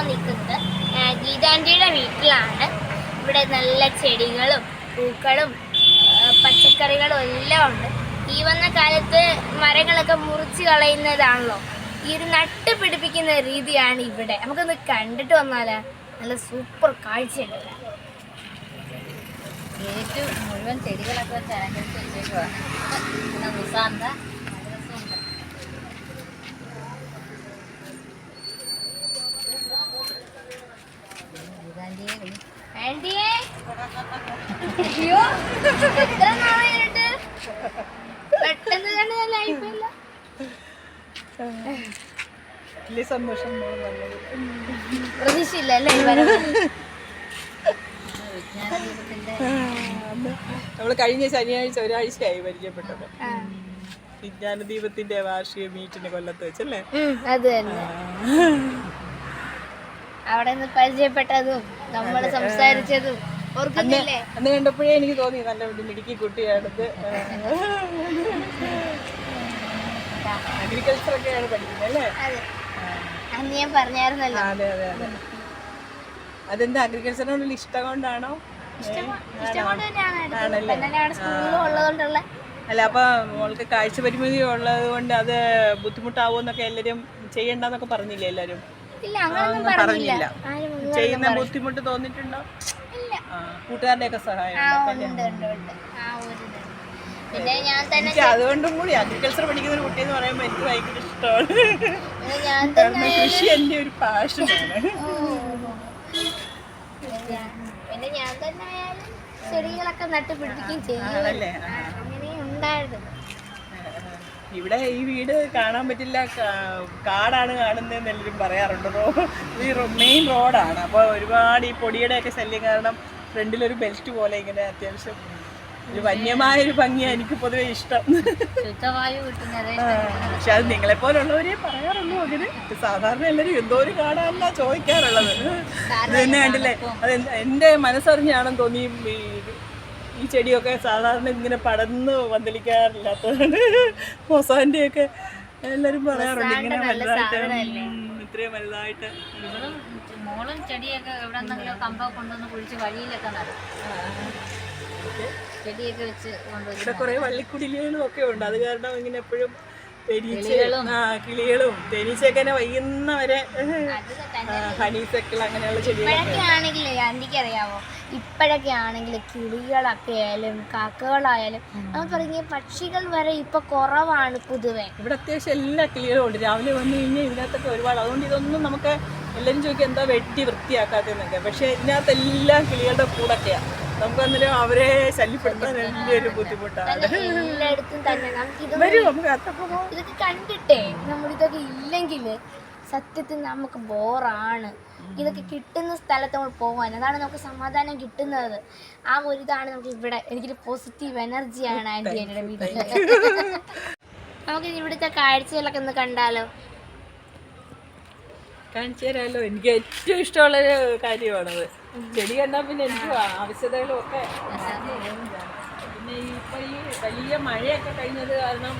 ഇപ്പോൾ നിൽക്കുന്നത് ഗീതാഞ്ജിയുടെ വീട്ടിലാണ്. ഇവിടെ നല്ല ചെടികളും പൂക്കളും പച്ചക്കറികളും എല്ലാം ഉണ്ട്. ഈ വന്ന കാലത്ത് മരങ്ങളൊക്കെ മുറിച്ച് കളയുന്നതാണല്ലോ. ഈ ഒരു നട്ട് പിടിപ്പിക്കുന്ന രീതിയാണ് ഇവിടെ. നമുക്കൊന്ന് കണ്ടിട്ട് വന്നാലോ നല്ല സൂപ്പർ കാഴ്ചയുണ്ട്. ഏറ്റവും മുഴുവൻ ചെടികളൊക്കെ അലങ്കരിച്ച് വെച്ചേക്കുവാണ്. മുസാന്ത അയ്യോ. എത്ര നാളായിട്ട് പെട്ടെന്ന് തന്നെ ലൈഫില്ല വലിയ സന്തോഷം. പ്രതീക്ഷയില്ല അല്ലേ നമ്മൾ കഴിഞ്ഞ ശനിയാഴ്ച ഒരാഴ്ചയായി പരിചയപ്പെട്ടത്. വിജ്ഞാന ദീപത്തിന്റെ വാർഷിക മീറ്റിന് കൊല്ലത്ത് വെച്ചല്ലേ? അത് തന്നെ. അവിടെ നിന്ന് പരിചയപ്പെട്ടതും നമ്മൾ സംസാരിച്ചതും ഓർക്കുന്നില്ലേ? അന്ന് കണ്ടപ്പോഴേ എനിക്ക് തോന്നി നല്ല ഒരു മിടുക്കി കുട്ടിയാണത് അഗ്രികൾച്ചർ ഒക്കെയാണ് പഠിക്കുന്നത് അല്ലേ? അന്ന് ഞാൻ പറഞ്ഞായിരുന്നല്ലോ. അതെ അതെ അതെ. അതെന്താ അഗ്രികൾച്ചറിനോടുള്ള ഇഷ്ടം കൊണ്ടാണോ. ആണല്ലേ? അല്ല അപ്പൊ മോൾക്ക് കാഴ്ച പരിമിതി ഉള്ളത് കൊണ്ട് അത് ബുദ്ധിമുട്ടാവുമെന്നൊക്കെ എല്ലാരും ചെയ്യണ്ടെന്നൊക്കെ പറഞ്ഞില്ലേ എല്ലാരും? ഇല്ല അങ്ങനൊന്നും പറഞ്ഞില്ല. ചെയ്യുന്ന ബുദ്ധിമുട്ട് തോന്നിയിട്ടുണ്ടോ? ഇല്ല. കൂട്ടുകാരുടെ ഒക്കെ സഹായം ആ ഉണ്ട്? ഉണ്ട് ഉണ്ട് ആ ഒരു. പിന്നെ ഞാൻ തന്നെ എനിക്ക് അതുകൊണ്ടും കൂടി അഗ്രികൾച്ചർ പഠിക്കുന്ന ഒരു കുട്ടി എന്ന് പറയുമ്പോൾ എനിക്ക് ഭയങ്കര ഇഷ്ടമാണ്. പിന്നെ ഞാൻ തന്നെ കാരണം കൃഷി എന്റെ ഒരു പാഷനാണ് പിന്നെ ഞാൻ തന്നെ ആയാലും ചെടികളൊക്കെ നട്ട് പിടിപ്പിക്കുകയും ചെയ്യും ആണല്ലേ? ആ, അങ്ങനെ ഉണ്ടായിരുന്നു. ഇവിടെ ഈ വീട് കാണാൻ പറ്റില്ല. കാടാണ് കാണുന്നത് എല്ലാവരും പറയാറുണ്ട്. ഈ മെയിൻ റോഡാണ് അപ്പോൾ ഒരുപാട് ഈ പൊടിയുടെ ഒക്കെ ശല്യം കാരണം ഫ്രണ്ടിലൊരു ബെൽറ്റ് പോലെ ഇങ്ങനെ അത്യാവശ്യം ഒരു വന്യമായ ഒരു ഭംഗിയാണ് എനിക്ക് പൊതുവെ ഇഷ്ടം. പക്ഷെ അത് നിങ്ങളെ പോലുള്ളവരെ പറയാറുള്ളൂ അതിന്. സാധാരണ എല്ലാവരും എന്തോ ഒരു കാണാനല്ല ചോദിക്കാറുള്ളത്. ഇത് തന്നെ കണ്ടില്ലേ? അത് എന്റെ എന്റെ മനസ്സറിഞ്ഞാണെന്ന് തോന്നി ഈ ചെടിയൊക്കെ സാധാരണ ഇങ്ങനെ പടന്ന് വന്നിരിക്കാറില്ലാത്തതാണ്. മൊസാന്റെ ഒക്കെ എല്ലാരും പറയാറുണ്ട് ഇങ്ങനെ വലുതായിട്ട്. ഇത്രയും വലുതായിട്ട്. മോളും ചെടിയൊക്കെ എവിടെന്നെങ്കിലും കമ്പ കൊണ്ടുവന്ന് കുഴിച്ച് വഴിയിലൊക്കെ നടും. ചെടിയൊക്കെ വെച്ച് കൊണ്ടുവന്ന് ഇവിടെ കുറെ വള്ളിക്കുടിലുകളും ഒക്കെ ഉണ്ട്. അത് കാരണം ഇങ്ങനെ എപ്പോഴും തേനീച്ച ആ കിളികളും. വൈകുന്നവരെ അത് തന്നെ. ഹണീസക്കിൾ അങ്ങനെയുള്ള ചെടികളൊക്കെ ആണെങ്കിൽ ആന്റിക്ക് അറിയാമോ ഇപ്പോഴൊക്കെ ആണെങ്കിൽ കിളികളൊക്കെ ആയാലും കാക്കകളായാലും നമുക്ക് പറഞ്ഞ പക്ഷികൾ വരെ ഇപ്പൊ കുറവാണ് പൊതുവെ. ഇവിടെ അത്യാവശ്യം എല്ലാ കിളികളും ഉണ്ട്. രാവിലെ വന്നു കഴിഞ്ഞാൽ ഇതിനകത്തൊക്കെ ഒരുപാട്. അതുകൊണ്ട് ഇതൊന്നും നമുക്ക് എല്ലാവരും ചോദിക്കും എന്താ വെട്ടി വൃത്തിയാക്കാത്തതെന്നൊക്കെ. പക്ഷെ ഇതിനകത്ത് എല്ലാ കിളികളുടെ കൂടൊക്കെയാണ് നമുക്ക് അന്നേരം അവരെ ശല്യപ്പെടുത്താൻ വലിയൊരു ബുദ്ധിമുട്ടാണ്. എല്ലായിടത്തും തന്നെ. നമുക്ക് ഇതൊക്കെ കണ്ടിട്ടേ. നമ്മളിതൊക്കെ ഇല്ലെങ്കിൽ സത്യത്തിൽ നമുക്ക് ബോറാണ്. ഇതൊക്കെ കിട്ടുന്ന സ്ഥലത്ത് നമ്മൾ പോകാൻ അതാണ് നമുക്ക് സമാധാനം കിട്ടുന്നത്. ആ ഒരു ഇതാണ് നമുക്ക് ഇവിടെ എനിക്കൊരു പോസിറ്റീവ് എനർജിയാണ് ആന്റി എന്റെ വീട്ടിൽ നമുക്ക് ഇവിടുത്തെ കാഴ്ചകളൊക്കെ ഒന്ന് കണ്ടാലോ? കാണിച്ചു തരാമല്ലോ എനിക്ക് ഏറ്റവും ഇഷ്ടമുള്ളൊരു കാര്യമാണത്. ചെടി കണ്ടാൽ പിന്നെ എനിക്ക് ആവശ്യതകളും ഒക്കെ പിന്നെ ഇപ്പൊ ഈ വലിയ മഴയൊക്കെ കഴിഞ്ഞത് കാരണം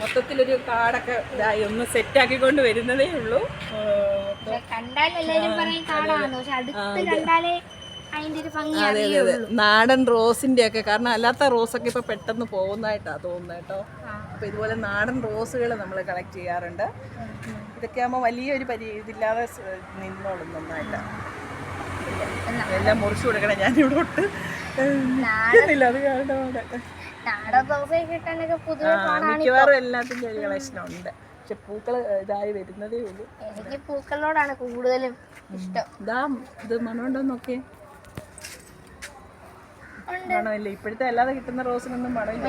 മൊത്തത്തിലൊരു കാടൊക്കെ ഇതായി. ഒന്ന് സെറ്റാക്കിക്കൊണ്ട് വരുന്നതേ ഉള്ളൂ. അതെ അതെ. അതെ. നാടൻ റോസിന്റെ ഒക്കെ. കാരണം അല്ലാത്ത റോസൊക്കെ ഇപ്പൊ പെട്ടെന്ന് പോകുന്നതായിട്ടാ തോന്നുന്നത് കേട്ടോ. അപ്പൊ ഇതുപോലെ നാടൻ റോസുകൾ നമ്മൾ കളക്ട് ചെയ്യാറുണ്ട്. ഇതൊക്കെ ആകുമ്പോൾ വലിയൊരു പരി ഇതില്ലാതെ നിന്നോളും നന്നായിട്ട്. എല്ലാം മുറിച്ചു കൊടുക്കണം. ഞാനിവിടെ ഒട്ട് അത് കാരണം. നാടൻ റോസൊക്കെ കിട്ടാനൊക്കെ പൊതുവെ ആ, മിക്കവാറും എല്ലാത്തിന്റെ ഒരു കളക്ഷൻ ഉണ്ട്. പക്ഷെ പൂക്കൾ ഇതായി വരുന്നതേ ഉള്ളൂ. എനിക്ക് പൂക്കളോടാണ് കൂടുതലും ഇഷ്ടം. ഇതാ ഇത് മണമുണ്ടോ നോക്കിയേ. മണമില്ല. ഇപ്പോഴത്തെ അല്ലാതെ കിട്ടുന്ന റോസിനൊന്നും മണമില്ല.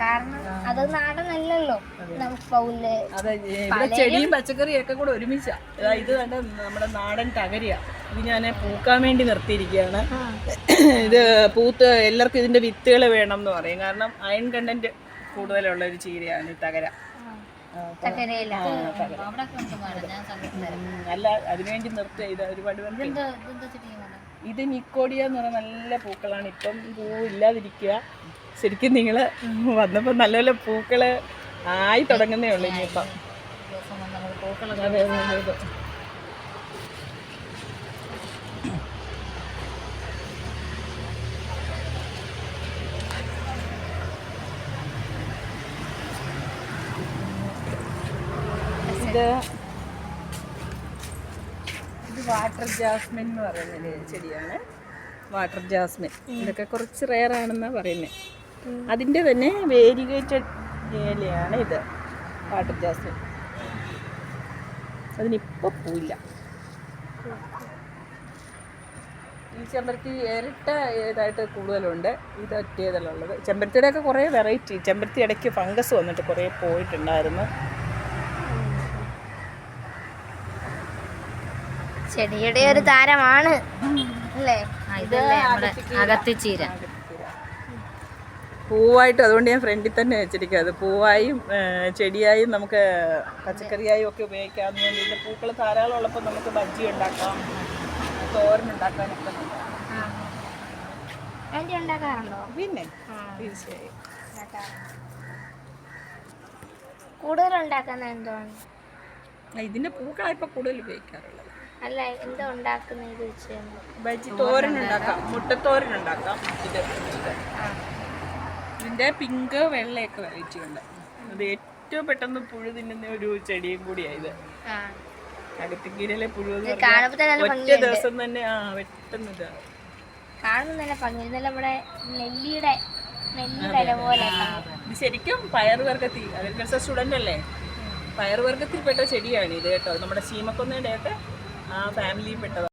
കാരണം അത് നാടനല്ലല്ലോ അതെ. ചെടിയും പച്ചക്കറിയും ഒക്കെ കൂടെ ഒരുമിച്ചാ. ഇതാ കണ്ട നമ്മുടെ നാടൻ തകരിയാ. ഇത് ഞാൻ പൂക്കാൻ വേണ്ടി നിർത്തിയിരിക്കുകയാണ്. ഇത് പൂത്ത് എല്ലാവർക്കും ഇതിന്റെ വിത്തുകൾ വേണം എന്ന് പറയും. കാരണം അയൺ കണ്ടന്റ് കൂടുതലുള്ള ഒരു ചീരയാണ് ഈ തകര. നല്ല അല്ല അതിനുവേണ്ടി നിർത്തുക. ഇത് ഒരുപാട് ഇത് നിക്കോഡിയ എന്ന് പറഞ്ഞ നല്ല പൂക്കളാണ്. ഇപ്പം പൂ ഇല്ലാതിരിക്കുക. ശരിക്കും നിങ്ങൾ വന്നപ്പോൾ നല്ല നല്ല പൂക്കൾ ആയി തുടങ്ങുന്നേ ഉള്ളൂ ഇനിയിപ്പം. പൂക്കളൊക്കെ അതെ അതെ അതെ അതെ ഇത് ഇത് വാട്ടർ ജാസ്മിൻ എന്ന് പറയുന്ന ചെടിയാണ്. Water jasmine. ഇതൊക്കെ കുറച്ച് റെയർ ആണെന്നാണ് പറയുന്നത് അതിന്റെ തന്നെ വേരിഗേറ്റഡ് ഏലയാണ് ഇത്. Water jasmine. അതിനിപ്പോൾ പൂവില്ല. ഈ ചെമ്പരത്തി ഇരട്ട ഇതായിട്ട് കൂടുതലുണ്ട്. ഇത് ഒറ്റേതലുള്ളത് ചെമ്പരത്തിയുടെ ഒക്കെ കുറേ വെറൈറ്റി ചെമ്പരത്തി ഇടയ്ക്ക് ഫംഗസ് വന്നിട്ട് കുറേ പോയിട്ടുണ്ടായിരുന്നു. ചെടിയുടെ ഒരു താരമാണ്. അല്ലേ? നമ്മുടെ അകത്തിച്ചീര. പൂവായിട്ട് അതുകൊണ്ട് ഞാൻ ഫ്രണ്ടിൽ തന്നെ വെച്ചിരിക്കുക അത് പൂവായും ചെടിയായും നമുക്ക് പച്ചക്കറിയായും ഒക്കെ ഉപയോഗിക്കാം ഇതിന്റെ പൂക്കൾ ധാരാളം ഉള്ളപ്പോൾ നമുക്ക് ബജ്ജി ഉണ്ടാക്കാം തോരൻ ഉണ്ടാക്കാനൊക്കെ പിന്നെ തീർച്ചയായും. കൂടുതൽ ഉണ്ടാക്കുന്ന എന്താണ് ഇതിന്റെ പൂക്കളാണ് ഇപ്പോൾ കൂടുതൽ ഉപയോഗിക്കാറുള്ളത്. അല്ല എന്താ ഉണ്ടാക്കുന്നത് ഇത് വെച്ച്? ബജ്ജി തോരൻ ഉണ്ടാക്കാം. മുട്ടത്തോരൻ ഉണ്ടാക്കാം. ഇത് വെച്ചിട്ട്. ഇതിന്റെ പിങ്ക് വെള്ളയൊക്കെ വെറൈറ്റി ഉണ്ട്. അത് ഏറ്റവും പെട്ടെന്ന് പുഴു തിന്നുന്ന ഒരു ചെടിയും കൂടിയാണ് ഇത്. അകത്തിക്കീരയിലെ പുഴു ഒറ്റ ദിവസം തന്നെ ആ പെട്ടെന്ന് കാണുന്ന കാണുമ്പോൾ നല്ല ഭംഗി. നമ്മുടെ നെല്ലിയുടെ നെല്ലിയുടെ ഇല പോലെ ഇത് ശരിക്കും പയറുവർഗത്തിൽ അഗ്രികൾച്ചർ സ്റ്റുഡന്റ് അല്ലേ? പയറുവർഗത്തിൽപ്പെട്ട ചെടിയാണ് ഇത് കേട്ടോ. നമ്മുടെ ചീമക്കൊന്നയുടെ ഒക്കെ ആ ഫാമിലിയിൽ പെട്ടതാണ്